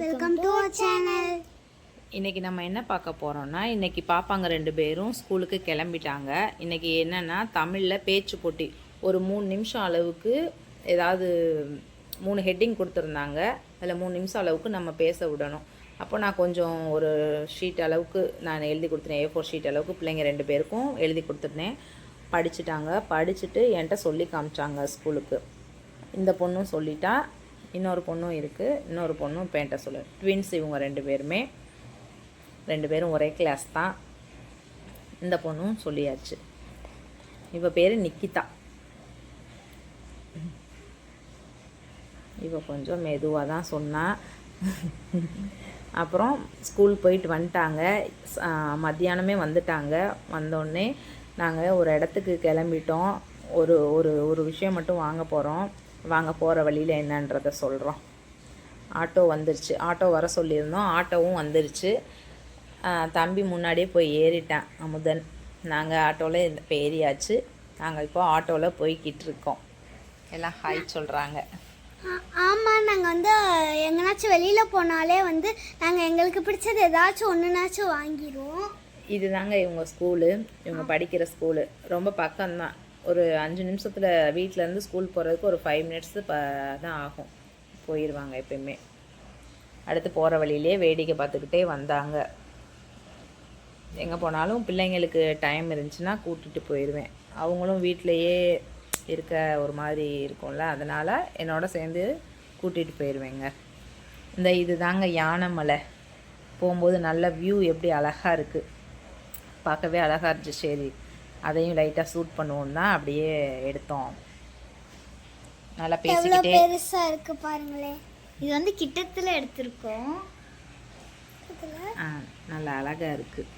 Welcome to our channel இன்னைக்கு நம்ம என்ன பார்க்க போகிறோம்னா இன்னைக்கு பாப்பாங்க ரெண்டு பேரும் ஸ்கூலுக்கு கிளம்பிட்டாங்க. இன்னைக்கு என்னன்னா தமிழில் பேச்சு போட்டி. ஒரு மூணு நிமிஷம் அளவுக்கு ஏதாவது மூணு ஹெட்டிங் கொடுத்துருந்தாங்க. அதில் மூணு நிமிஷம் அளவுக்கு நம்ம பேச விடணும். அப்போ நான் கொஞ்சம் ஒரு ஷீட் அளவுக்கு நான் எழுதி கொடுத்துட்டேன். ஏ ஃபோர் ஷீட் அளவுக்கு பிள்ளைங்க ரெண்டு பேருக்கும் எழுதி கொடுத்துருந்தேன் படிச்சுட்டாங்க. படிச்சுட்டு என்கிட்ட சொல்லி காமிச்சாங்க ஸ்கூலுக்கு. இந்த பொண்ணும் சொல்லிட்டா இன்னொரு பொண்ணும் இருக்குது இன்னொரு பொண்ணும் பேண்ட்டை சொல்லு. ட்வின்ஸ் இவங்க ரெண்டு பேருமே. ரெண்டு பேரும் ஒரே கிளாஸ் தான். இந்த பொண்ணும் சொல்லியாச்சு. இவ பேர் நிக்கிதா. இவ கொஞ்சம் மெதுவாக தான் சொன்னால் அப்புறம் ஸ்கூல் போயிட்டு வந்துட்டாங்க. மத்தியானமே வந்துட்டாங்க. வந்தோடனே நாங்கள் ஒரு இடத்துக்கு கிளம்பிட்டோம். ஒரு ஒரு ஒரு விஷயம் மட்டும் வாங்க போகிறோம் வாங்க போகிற வழியில் என்னன்றதை சொல்கிறோம் ஆட்டோ வந்துருச்சு. ஆட்டோ வர சொல்லியிருந்தோம். ஆட்டோவும் வந்துருச்சு. தம்பி முன்னாடியே போய் ஏறிட்டேன் அமுதன். நாங்கள் ஆட்டோவில் இப்போ ஏறியாச்சு. நாங்கள் இப்போ ஆட்டோவில் போய்கிட்டு இருக்கோம். எல்லாம் ஹாய் சொல்கிறாங்க ஆமாம் நாங்கள் வந்து எங்கனாச்சும் வெளியில் போனாலே வந்து நாங்கள் எங்களுக்கு பிடிச்சது ஏதாச்சும் ஒன்றுனாச்சும் வாங்கிடுவோம் இதுதாங்க இவங்க ஸ்கூலு. இவங்க படிக்கிற ஸ்கூலு. ரொம்ப பக்கம்தான். ஒரு அஞ்சு நிமிஷத்தில் வீட்டிலேருந்து ஸ்கூல் போகிறதுக்கு ஒரு ஃபைவ் மினிட்ஸு ப தான் ஆகும். போயிடுவாங்க எப்பயுமே. அடுத்து போகிற வழியிலே வேடிக்கை பார்த்துக்கிட்டே வந்தாங்க. எங்கே போனாலும் பிள்ளைங்களுக்கு டைம் இருந்துச்சுன்னா கூட்டிகிட்டு போயிடுவேன் அவங்களும் வீட்டிலையே இருக்க ஒரு மாதிரி இருக்கும்ல அதனால் என்னோட சேர்ந்து கூட்டிகிட்டு போயிடுவேங்க இந்த இது தாங்க யானைமலை. போகும்போது நல்ல வியூ எப்படி அழகாக இருக்குது பார்க்கவே அழகாக இருந்துச்சு. சரி அதையும் லைட்டாக ஷூட் பண்ணுவோம் தான் அப்படியே எடுத்தோம். நல்லா பேசிக்கிட்டே பெருசாக இருக்குது பாருங்களேன் இது வந்து கிட்டத்தில் எடுத்திருக்கோம். ஆ நல்லா அழகாக இருக்குது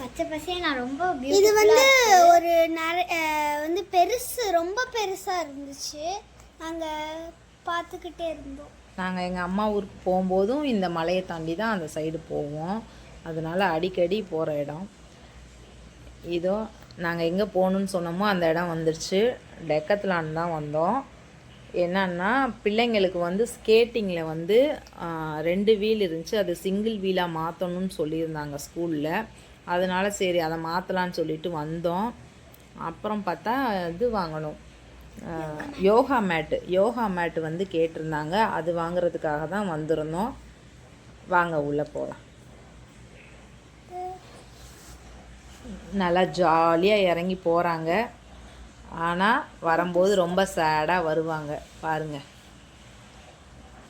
பச்சை பசையை? நான் ரொம்ப இது வந்து ஒரு நிறைய வந்து பெருசு ரொம்ப பெருசாக இருந்துச்சு. நாங்கள் பார்த்துக்கிட்டே இருந்தோம். நாங்கள் எங்கள் அம்மா ஊருக்கு போகும்போதும் இந்த மலையை தாண்டி தான் அந்த சைடு போவோம். அதனால அடிக்கடி போகிற இடம். இதோ நாங்கள் எங்கே போகணுன்னு சொன்னோமோ அந்த இடம் வந்துருச்சு. டெக்கத்லான் தான் வந்தோம். என்னன்னா பிள்ளைங்களுக்கு வந்து ஸ்கேட்டிங்கில் வந்து ரெண்டு வீல் இருந்துச்சு. அது சிங்கிள் வீலாக மாற்றணும்னு சொல்லியிருந்தாங்க ஸ்கூலில். அதனால் சரி அதை மாற்றலான்னு சொல்லிட்டு வந்தோம். அப்புறம் பார்த்தா இது வாங்கணும். யோகா மேட்டு. யோகா மேட்டு வந்து கேட்டிருந்தாங்க. அது வாங்குறதுக்காக தான் வந்திருந்தோம். வாங்க உள்ளே போகலாம் நல்லா ஜாலியாக இறங்கி போகிறாங்க ஆனால் வரும்போது ரொம்ப சேடாக வருவாங்க. பாருங்கள்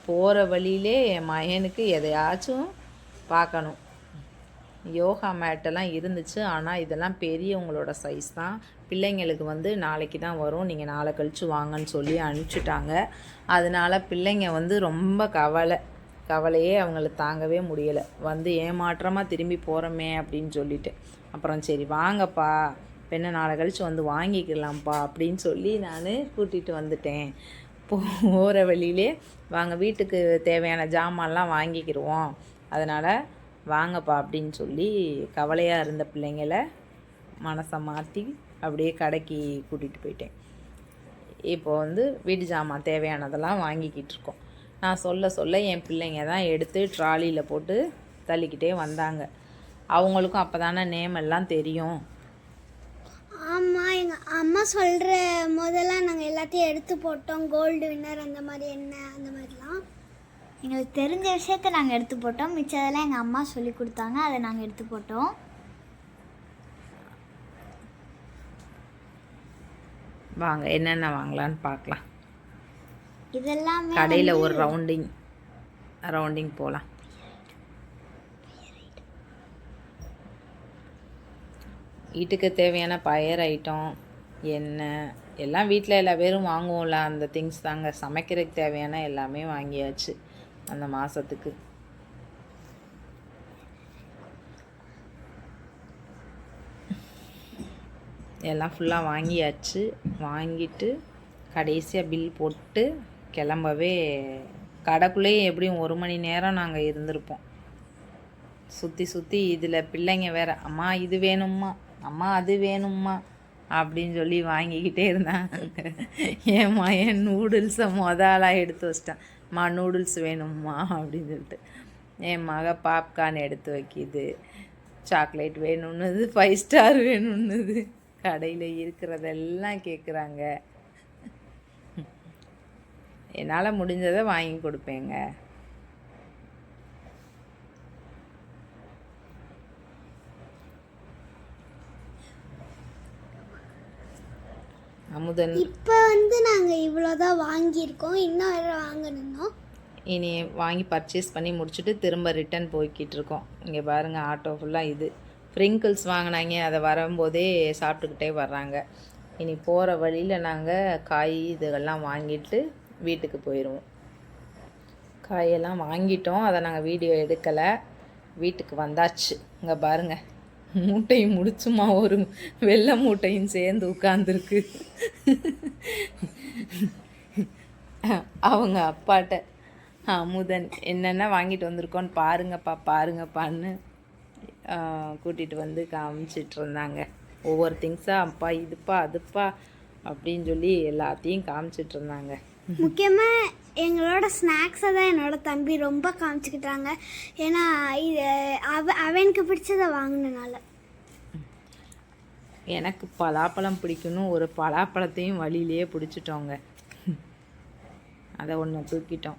போகிற வழியிலே என் மகனுக்கு எதையாச்சும் பார்க்கணும். யோகா மேட்டெல்லாம் இருந்துச்சு. ஆனால் இதெல்லாம் பெரியவங்களோட சைஸ் தான். பிள்ளைங்களுக்கு வந்து நாளைக்கு தான் வரும். நீங்கள் நாளை கழித்து வாங்கன்னு சொல்லி அனுப்பிச்சிட்டாங்க. அதனால பிள்ளைங்க வந்து ரொம்ப கவலை. கவலையே அவங்கள தாங்கவே முடியலை. வந்து ஏமாற்றமாக திரும்பி போகிறோமே அப்படின்னு சொல்லிட்டு. அப்புறம் சரி வாங்கப்பா. பெண்ணை நாளை கழித்து வந்து வாங்கிக்கலாம்ப்பா அப்படின்னு சொல்லி நான் கூட்டிகிட்டு வந்துட்டேன். போகிற வழியிலே வாங்க வீட்டுக்கு தேவையான ஜாமான்லாம் வாங்கிக்கிடுவோம் அதனால் வாங்கப்பா அப்படின்னு சொல்லி கவலையாக இருந்த பிள்ளைங்கள மனசை மாற்றி அப்படியே கடைக்கு கூட்டிகிட்டு போயிட்டேன். இப்போ வந்து வீட்டு ஜாமான் தேவையானதெல்லாம் வாங்கிக்கிட்டு இருக்கோம். நான் சொல்ல சொல்ல என் பிள்ளைங்க தான் எடுத்து ட்ராலியில் போட்டு தள்ளிக்கிட்டே வந்தாங்க. அவங்களுக்கும் அப்போ தானே நேம் எல்லாம் தெரியும். ஆமாம் எங்கள் அம்மா சொல்கிற முதல்ல நாங்கள் எல்லாத்தையும் எடுத்து போட்டோம். கோல்டு வின்னர் அந்த மாதிரி என்ன அந்த மாதிரிலாம். எங்களுக்கு தெரிஞ்ச விஷயத்த நாங்கள் எடுத்து போட்டோம். மிச்சதெல்லாம் எங்கள் அம்மா சொல்லி கொடுத்தாங்க. அதை நாங்கள் எடுத்து போட்டோம். வாங்க என்னென்ன வாங்கலான்னு பார்க்கலாம். இதெல்லாமே கடையில் ஒரு ரவுண்டிங் ரவுண்டிங் போகலாம் வீட்டுக்கு தேவையான பயர் ஐட்டம் எண்ணெய் எல்லாம் வீட்டில் எல்லா பேரும் வாங்குவோம்ல. அந்த திங்ஸ் தாங்க. சமைக்கிறதுக்கு தேவையான எல்லாமே வாங்கியாச்சு அந்த மாதத்துக்கு எல்லாம் ஃபுல்லாக வாங்கியாச்சு. வாங்கிட்டு கடைசியாக பில் போட்டு கிளம்பவே கடைக்குள்ளேயே எப்படியும் ஒரு மணி நேரம் நாங்கள் இருந்திருப்போம். சுற்றி சுற்றி இதில் பிள்ளைங்க வேறு. அம்மா இது வேணும்மா. அம்மா அது வேணும்மா அப்படின்னு சொல்லி வாங்கிக்கிட்டே இருந்தாங்க. ஏம்மா என் நூடுல்ஸை மொதலாக எடுத்து வச்சிட்டான். மா நூடுல்ஸ் வேணும்மா அப்படின்னு சொல்லிட்டு. என் மக பாப்கார்ன் எடுத்து வைக்கிது. சாக்லேட் வேணும்னுது ஃபைவ் ஸ்டார் வேணும்னுது. கடையில் இருக்கிறதெல்லாம் கேட்குறாங்க என்னால் முடிஞ்சதை வாங்கி கொடுப்பேங்க. அமுதன். இப்போ வந்து நாங்கள் இவ்வளோதான் வாங்கியிருக்கோம். இன்னும் வேறு இனி வாங்கி பர்ச்சேஸ் பண்ணி முடிச்சுட்டு திரும்ப ரிட்டர்ன் போய்கிட்டு இருக்கோம். இங்கே பாருங்கள் ஆட்டோ ஃபுல்லாக இது. ஃப்ரிங்கிள்ஸ் வாங்கினாங்க. அதை வரும்போதே சாப்பிட்டுக்கிட்டே வர்றாங்க. இனி போகிற வழியில் நாங்கள் காய் இதுகள்லாம் வாங்கிட்டு வீட்டுக்கு போயிடுவோம் காயெல்லாம் வாங்கிட்டோம். அதை நாங்கள் வீடியோ எடுக்கலை. வீட்டுக்கு வந்தாச்சு. இங்கே பாருங்கள் மூட்டையும் முடிச்சுமா ஒரு வெள்ளை மூட்டையும் சேர்ந்து உட்காந்துருக்கு அவங்க அப்பாட்ட அமுதன் என்னென்ன வாங்கிட்டு வந்திருக்கோன்னு பாருங்கப்பா பாருங்கப்பான்னு கூட்டிகிட்டு வந்து காமிச்சிட்டு இருந்தாங்க ஒவ்வொரு திங்ஸாக அப்பா இதுப்பா அதுப்பா அப்படின்னு சொல்லி எல்லாத்தையும் காமிச்சிட்டு இருந்தாங்க முக்கியமாக எங்களோட ஸ்நாக்ஸை தான் என்னோட தம்பி ரொம்ப காமிச்சிக்கிட்டாங்க. ஏன்னா இது அவ அவனுக்கு பிடிச்சதை வாங்கினனால. எனக்கு பலாப்பழம் பிடிக்கணும் ஒரு பலாப்பழத்தையும் வழியிலேயே பிடிச்சிட்டோங்க. அதை ஒன்று தூக்கிட்டோம்.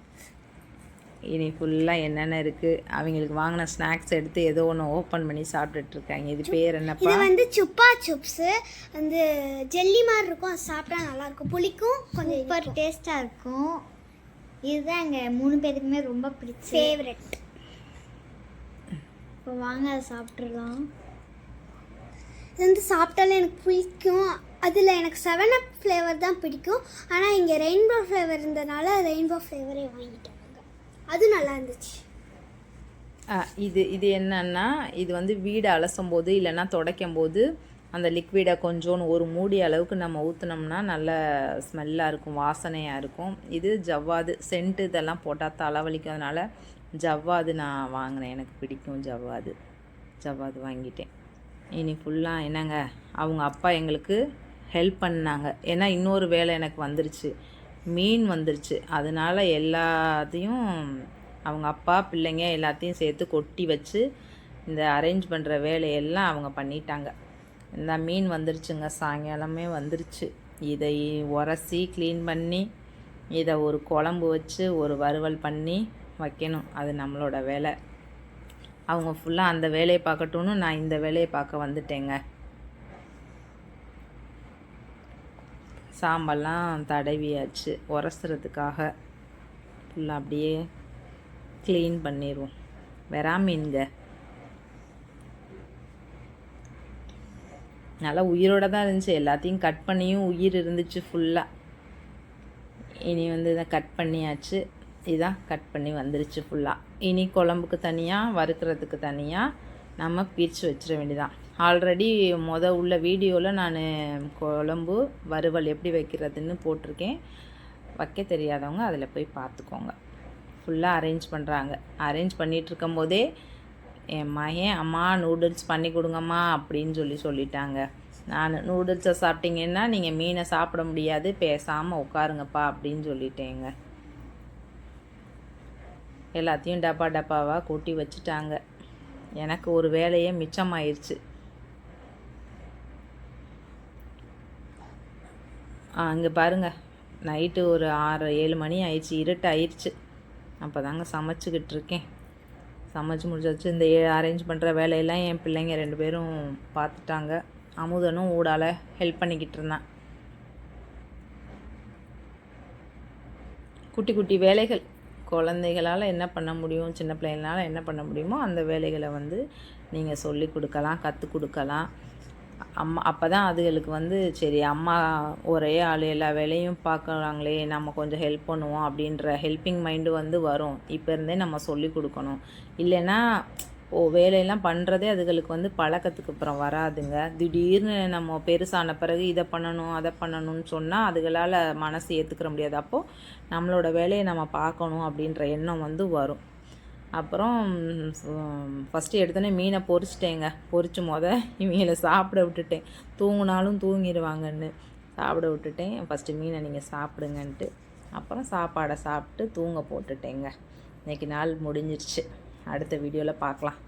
இனி ஃபுல்லாக என்னென்ன இருக்குது அவங்களுக்கு வாங்கின ஸ்நாக்ஸ் எடுத்து ஏதோ ஒன்று ஓப்பன் பண்ணி சாப்பிட்டுட்டு இருக்காங்க. இது பேர் என்னப்பா? இது வந்து சுப்பா சிப்ஸு. வந்து ஜெல்லி மாதிரி இருக்கும். அது சாப்பிட்டா நல்லாயிருக்கும் புளிக்கும் கொஞ்சம் சூப்பர் டேஸ்ட்டாக இருக்கும். இதுதான் எங்கள் மூணு பேருக்குமே ரொம்ப பிடிச்ச ஃபேவரட் இப்போ வாங்க அதை சாப்பிட்றலாம் இது வந்து சாப்பிட்டாலே எனக்கு பிடிக்கும். அதில் எனக்கு செவன் அப் ஃப்ளேவர் தான் பிடிக்கும். ஆனால் இங்கே ரெயின்போ ஃப்ளேவர் இருந்தனால ரெயின்போ ஃப்ளேவரே வாங்கிட்டாங்க அது நல்லா இருந்துச்சு. ஆ, இது இது என்னன்னா இது வந்து வீடை அலசும் போது இல்லைன்னா துடைக்கும் போது அந்த லிக்விடை கொஞ்சோன்னு ஒரு மூடி அளவுக்கு நம்ம ஊற்றுனோம்னா நல்ல ஸ்மெல்லாக இருக்கும் வாசனையாக இருக்கும். இது ஜவ்வாது சென்ட் இதெல்லாம் போட்டால் தலைவலிக்கும் அதனால ஜவ்வாது நான் வாங்கினேன். எனக்கு பிடிக்கும் ஜவ்வாது. ஜவ்வாது வாங்கிட்டேன். இனி ஃபுல்லாக என்னங்க அவங்க அப்பா எங்களுக்கு ஹெல்ப் பண்ணாங்க. ஏன்னா இன்னொரு வேலை எனக்கு வந்துருச்சு. மீன் வந்துருச்சு. அதனால எல்லாத்தையும் அவங்க அப்பா பிள்ளைங்க எல்லாத்தையும் சேர்த்து கொட்டி வச்சு இந்த அரேஞ்ச் பண்ணுற வேலையெல்லாம் அவங்க பண்ணிட்டாங்க. இந்த மீன் வந்துருச்சுங்க. சாயங்காலமே வந்துருச்சு. இதை உரசி க்ளீன் பண்ணி இதை ஒரு குழம்பு வச்சு ஒரு வறுவல் பண்ணி வைக்கணும். அது நம்மளோட வேலை. அவங்க ஃபுல்லாக அந்த வேலையை பார்க்கட்டும்னு நான் இந்த வேலையை பார்க்க வந்துட்டேங்க. சாம்பல்லாம் தடவியாச்சு. உரசுறதுக்காக ஃபுல்லாக அப்படியே க்ளீன் பண்ணிடுவோம் வெறா மீன்க நல்லா உயிரோட தான் இருந்துச்சு. எல்லாத்தையும் கட் பண்ணியும் உயிர் இருந்துச்சு ஃபுல்லாக இனி வந்து இதை கட் பண்ணியாச்சு. இதான் கட் பண்ணி வந்துருச்சு ஃபுல்லாக இனி குழம்புக்கு தனியாக வறுக்கிறதுக்கு தனியாக நம்ம பிரித்து வச்சிட வேண்டியதான் ஆல்ரெடி மொத உள்ள வீடியோவில் நான் குழம்பு வறுவல் எப்படி வைக்கிறதுன்னு போட்டிருக்கேன். வைக்க தெரியாதவங்க அதில் போய் பார்த்துக்கோங்க. ஃபுல்லாக அரேஞ்ச் பண்ணுறாங்க அரேஞ்ச் பண்ணிகிட்டு இருக்கும்போதே என் மகன் அம்மா நூடுல்ஸ் பண்ணி கொடுங்கம்மா அப்படின்னு சொல்லி சொல்லிட்டாங்க. நான் நூடுல்ஸை சாப்பிட்டீங்கன்னா நீங்கள் மீனை சாப்பிட முடியாது பேசாமல் உட்காருங்கப்பா அப்படின்னு சொல்லிட்டேங்க. எல்லாத்தையும் டப்பா டப்பாவாக கூட்டி வச்சுட்டாங்க. எனக்கு ஒரு வேலையே மிச்சமாயிருச்சு. ஆ இங்கே பாருங்கள் நைட்டு ஒரு ஆறு ஏழு மணி ஆயிடுச்சு இருட்டு ஆயிடுச்சு அப்போ தாங்க சமைச்சிக்கிட்டு இருக்கேன். சமைச்சு முடிச்சாச்சு. இந்த அரேஞ்ச் பண்ணுற வேலையெல்லாம் என் பிள்ளைங்க ரெண்டு பேரும் பார்த்துட்டாங்க அமுதனும் ஊடால ஹெல்ப் பண்ணிக்கிட்டு இருந்தான். குட்டி குட்டி வேலைகள். குழந்தைகளால் என்ன பண்ண முடியும்? சின்ன பிள்ளைங்களால் என்ன பண்ண முடியுமோ அந்த வேலைகளை வந்து நீங்கள் சொல்லி கொடுக்கலாம் கற்றுக் கொடுக்கலாம். அம்மா அப்போ தான் அதுகளுக்கு வந்து சரி அம்மா ஒரே ஆள் எல்லா வேலையும் பார்க்குறாங்களே நம்ம கொஞ்சம் ஹெல்ப் பண்ணுவோம் அப்படின்ற ஹெல்ப்பிங் மைண்டு வந்து வரும். இப்போ இருந்தே நம்ம சொல்லி கொடுக்கணும். இல்லைன்னா ஓ வேலையெல்லாம் பண்ணுறதே அதுகளுக்கு வந்து பழக்கத்துக்கு அப்புறம் வராதுங்க. திடீர்னு நம்ம பெருசான பிறகு இதை பண்ணணும் அதை பண்ணணும்னு சொன்னால் அதுகளால் மனசு ஏற்றுக்கிற முடியாது. அப்போது நம்மளோட வேலையை நம்ம பார்க்கணும் அப்படின்ற எண்ணம் வந்து வரும். அப்புறம் ஃபஸ்ட்டு எடுத்தோடனே மீனை பொறிச்சிட்டேங்க பொறிச்சு மொத இவங்களை சாப்பிட விட்டுட்டேன். தூங்கினாலும் தூங்கிடுவாங்கன்னு சாப்பிட விட்டுட்டேன். ஃபஸ்ட்டு மீனை நீங்கள் சாப்பிடுங்கன்ட்டு. அப்புறம் சாப்பாடை சாப்பிட்டு தூங்க போட்டுட்டேங்க. இன்றைக்கி நாள் முடிஞ்சிருச்சு. அடுத்த வீடியோவில் பார்க்கலாம்.